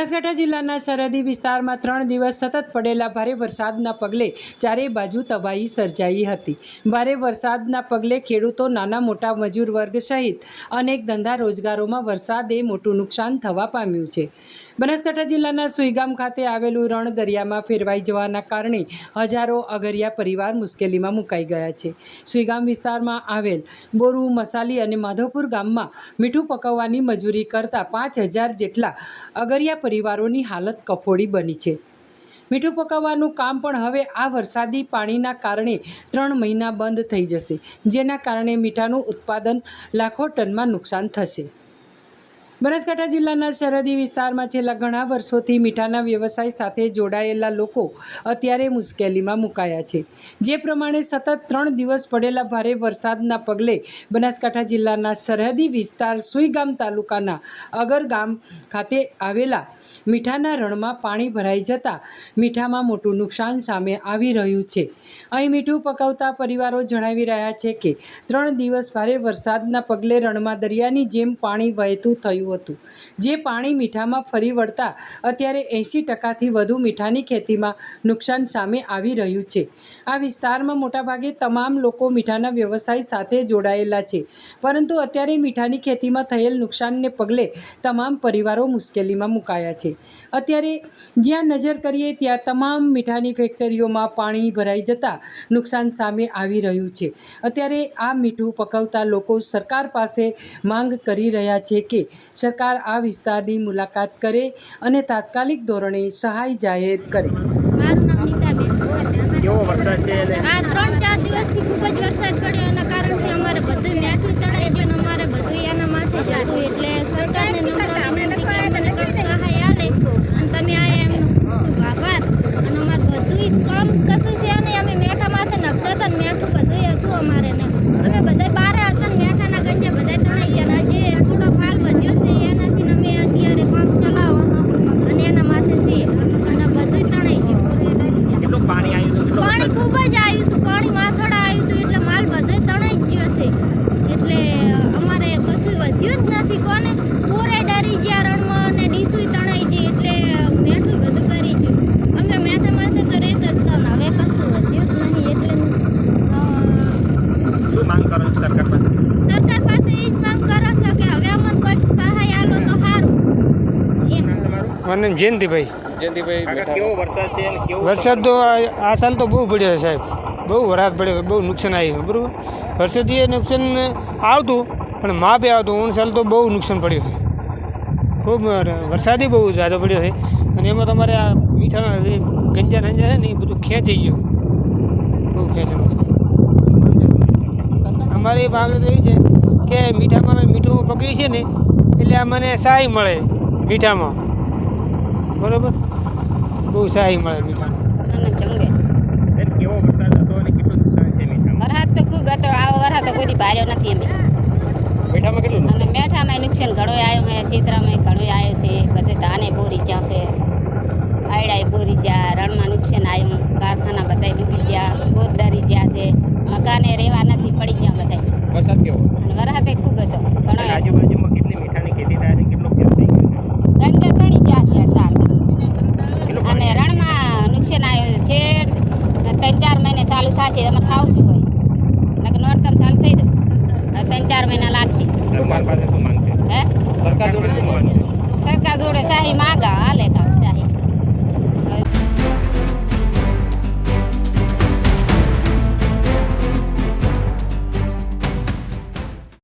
બનાસકાંઠા જિલ્લાના સરહદી વિસ્તારમાં ત્રણ દિવસ સતત પડેલા ભારે વરસાદના પગલે ચારે બાજુ તબાહી સર્જાઈ હતી. ભારે વરસાદના પગલે ખેડૂતો, નાના મોટા મજૂર વર્ગ સહિત અનેક ધંધા રોજગારોમાં વરસાદે મોટું નુકસાન થવા પામ્યું છે. બનાસકાંઠા જિલ્લાના સુઈગામ ખાતે આવેલું રણ દરિયામાં ફેરવાઈ જવાના કારણે હજારો અગરિયા પરિવાર મુશ્કેલીમાં મુકાઈ ગયા છે. સુઈગામ વિસ્તારમાં આવેલ બોરુ, મસાલી અને માધવપુર ગામમાં મીઠું પકવવાની મજૂરી કરતા પાંચ હજાર જેટલા અગરિયા પરિવારોની હાલત કફોડી બની છે. મીઠું પકાવવાનું કામ પણ હવે આ વરસાદી પાણીના કારણે ત્રણ મહિના બંધ થઈ જશે, જેના કારણે મીઠાનું ઉત્પાદન લાખો ટનમાં નુકસાન થશે. બનાસકાંઠા જિલ્લાના સરહદી વિસ્તારમાં છેલ્લા ઘણા વર્ષોથી મીઠાના વ્યવસાય સાથે જોડાયેલા લોકો અત્યારે મુશ્કેલીમાં મુકાયા છે. જે પ્રમાણે સતત ત્રણ દિવસ પડેલા ભારે વરસાદના પગલે બનાસકાંઠા જિલ્લાના સરહદી વિસ્તાર સુઈગામ તાલુકાના અગરગામ ખાતે આવેલા મીઠાના રણમાં પાણી ભરાઈ જતાં મીઠામાં મોટું નુકસાન સામે આવી રહ્યું છે. અહીં મીઠું પકવતા પરિવારો જણાવી રહ્યા છે કે, ત્રણ દિવસ ભારે વરસાદના પગલે રણમાં દરિયાની જેમ પાણી વહેતું થયું હતું. જે પાણી મીઠામાં ફરી વળતા અત્યારે એંસી ટકાથી વધુ મીઠાની ખેતીમાં નુકસાન સામે આવી રહ્યું છે. આ વિસ્તારમાં મોટાભાગે તમામ લોકો મીઠાના વ્યવસાય સાથે જોડાયેલા છે. પરંતુ અત્યારે મીઠાની ખેતીમાં થયેલ નુકસાનને પગલે તમામ પરિવારો મુશ્કેલીમાં મુકાયા છે. અત્યારે જ્યાં નજર કરીએ ત્યાં તમામ મીઠાની ફેક્ટરીઓમાં પાણી ભરાઈ જતાં નુકસાન સામે આવી રહ્યું છે. અત્યારે આ મીઠું પકવતા લોકો સરકાર પાસે માંગ કરી રહ્યા છે કે સરકાર આ વિસ્તારની મુલાકાત કરે અને તાત્કાલિક ધોરણે સહાય જાહેર કરે. મારું નામ નીતાબેન. કેવો વરસાદ છે આ ત્રણ ચાર દિવસથી ખૂબ જ વરસાદ પડ્યો. એના કારણથી અમારે બધું મેઠું તણાઈ ગયું અમારે બધું એના માથે જતું. એટલે સરકારને નમ્ર વિનંતી કે અમને સહાય આલે અને તમે આ એમનો ખૂબ આભાર. અને અમારે બધું કામ કશું છે નહીં અમે મેઠા માથે નખતા હતા ને મેઠું બધું હતું અમારે ને અમે બધા બારે હતા ને મેઠાના ગંજા બધા તણાઈ ગયા ને જે થોડો માલ વધ્યો છે એનાથી ને અમે અત્યારે કામ ચલાવવાનું અને એના માથે છીએ અને બધું તણાઈ ગયું કેટલું પાણી આવ્યું હતું કેટલો પાણી ખૂબ જ આવ્યું હતું પાણી માથડા આવ્યું હતું એટલે માલ બધો તણાઈ જ ગયો છે. એટલે અમારે કશું વધ્યું જ નથી કોને. પૂરે ડરી ગયા રણમાં અને ડીસુય તણાઈ ગઈ એટલે મેઠું બધું કરી ગયું. અમે મેઠા માથે તો રહેતા જ હતા ને હવે કશું વધ્યું જ નહીં એટલે શું માંગ કરો સરકાર પાસે? સરકાર પાસે એ જ માંગ કરો છો કે હવે અમને કોઈક સહાય આલો તો સારું એમ. મારું જયંતિભાઈ. જયંતિભાઈ કેવો વરસાદ છે અને વરસાદ તો આ આ સાલ તો બહુ પડ્યો છે સાહેબ. બહુ વરાત પડ્યો બહુ નુકસાન આવ્યું બરાબર? વરસાદીએ નુકસાન આવતું પણ માપે આવતું. ઉણ સાલ તો બહુ નુકસાન પડ્યું છે. ખૂબ વરસાદી બહુ જ્યાદો પડ્યો છે. અને એમાં તમારે આ મીઠાના ગંજા ગંજા છે ને એ બધું ખેંચાઈ ગયું. બહુ ખેંચવાનું છે. અમારી માંગણી તો એવી છે કે મીઠામાં અમે મીઠું પકડી છે ને એટલે અમને સહાય મળે મીઠામાં. બરાબર? બહુ સારી મળે બેન, કેવો વરસાદ હતો અને કેટલું નુકસાન છે મીઠામાં? વરસાદ તો ખૂબ હતો. આવો વરસાદ તો કોઈ ભાર્યો નથી અમે મીઠામાં કેટલું અને મેઠામાં નુકસાન ઘણો આવ્યો છે. સીતરામાં ઘણો આવ્યો છે. બધે ધાને બોરી ગયા છે. આયડાએ બોરી ગયા. રણમાં નુકસાન આવ્યું. કારખાના બધા ડૂબી ગયા. ગોદદારી ગયા છે. મકાને રહેવા નથી પડી ગયા બધા વરસાદ કેવો અને વરસાદ ખૂબ હતો ઘણો અને આજુબાજુમાં કેટલી મીઠાની ખેતી થાય છે કેટલો ફેર થઈ ગયો છે ગંજા તળી ગયા છે અડધાડ કેટલું અને પાણી રણમાં નુકસાન આવ્યું છે ત્રણ ચાર મહિને ચાલુ થશે તમે ખાવું છું હોય. નકર નોરતમ ચાલુ થઈ દો હવે ત્રણ ચાર મહિના લાગશે. સરકાર જોડે સરકાર જોડે સાહી માગા હાલે કામ